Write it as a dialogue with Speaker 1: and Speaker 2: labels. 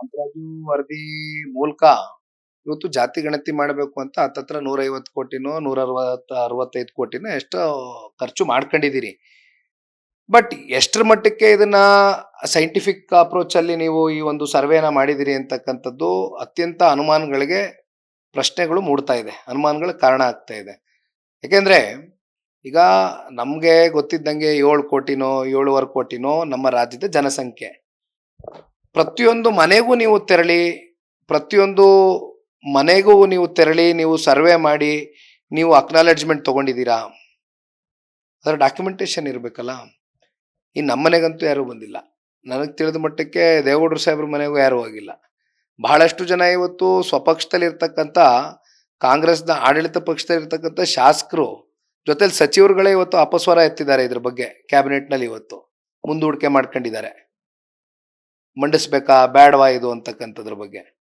Speaker 1: ಕಾಂತರಾಜು ವರದಿ ಮೂಲಕ ಇವತ್ತು ಜಾತಿ ಗಣತಿ ಮಾಡಬೇಕು ಅಂತ ಹತ್ತತ್ರ ನೂರ ಐವತ್ತು ಕೋಟಿನೋ ನೂರ ಅರವತ್ತ ಅರವತ್ತೈದು ಕೋಟಿನೋ ಎಷ್ಟೋ ಖರ್ಚು ಮಾಡ್ಕೊಂಡಿದ್ದೀರಿ. ಬಟ್ ಎಷ್ಟರ ಮಟ್ಟಕ್ಕೆ ಇದನ್ನ ಸೈಂಟಿಫಿಕ್ ಅಪ್ರೋಚ್ ಅಲ್ಲಿ ನೀವು ಈ ಒಂದು ಸರ್ವೇನ ಮಾಡಿದಿರಿ ಅಂತಕ್ಕಂಥದ್ದು ಅತ್ಯಂತ ಅನುಮಾನಗಳಿಗೆ ಪ್ರಶ್ನೆಗಳು ಮೂಡ್ತಾ ಇದೆ ಅನುಮಾನಗಳ ಕಾರಣ ಆಗ್ತಾ ಇದೆ. ಯಾಕೆಂದ್ರೆ ಈಗ ನಮ್ಗೆ ಗೊತ್ತಿದ್ದಂಗೆ ಏಳು ಕೋಟಿನೋ ಏಳುವರೆ ಕೋಟಿನೋ ನಮ್ಮ ರಾಜ್ಯದ ಜನಸಂಖ್ಯೆ. ಪ್ರತಿಯೊಂದು ಮನೆಗೂ ನೀವು ತೆರಳಿ, ಪ್ರತಿಯೊಂದು ಮನೆಗೂ ನೀವು ತೆರಳಿ, ನೀವು ಸರ್ವೆ ಮಾಡಿ, ನೀವು ಅಕ್ನಾಲೆಡ್ಜ್ಮೆಂಟ್ ತಗೊಂಡಿದ್ದೀರಾ? ಅದರ ಡಾಕ್ಯುಮೆಂಟೇಶನ್ ಇರಬೇಕಲ್ಲ? ಈ ನಮ್ಮ ಮನೆಗಂತೂ ಯಾರೂ ಬಂದಿಲ್ಲ. ನನಗೆ ತಿಳಿದ ಮಟ್ಟಕ್ಕೆ ದೇವೇಗೌಡರು ಸಾಹೇಬ್ರ ಮನೆಗೂ ಯಾರೂ ಹೋಗಿಲ್ಲ. ಬಹಳಷ್ಟು ಜನ ಇವತ್ತು ಸ್ವಪಕ್ಷದಲ್ಲಿ ಇರ್ತಕ್ಕಂಥ ಕಾಂಗ್ರೆಸ್ನ ಆಡಳಿತ ಪಕ್ಷದಲ್ಲಿ ಇರ್ತಕ್ಕಂಥ ಶಾಸಕರು, ಜೊತೆಲಿ ಸಚಿವರುಗಳೇ ಇವತ್ತು ಅಪಸ್ವರ ಎತ್ತಿದ್ದಾರೆ ಇದ್ರ ಬಗ್ಗೆ ಕ್ಯಾಬಿನೆಟ್ನಲ್ಲಿ ಇವತ್ತು, ಮುಂದೂಡಿಕೆ ಮಾಡ್ಕೊಂಡಿದ್ದಾರೆ. ಮಂಡಿಸ್ಬೇಕಾ? ಬೇಡವಾ ಇದು ಅಂತಕ್ಕಂಥದ್ರ ಬಗ್ಗೆ.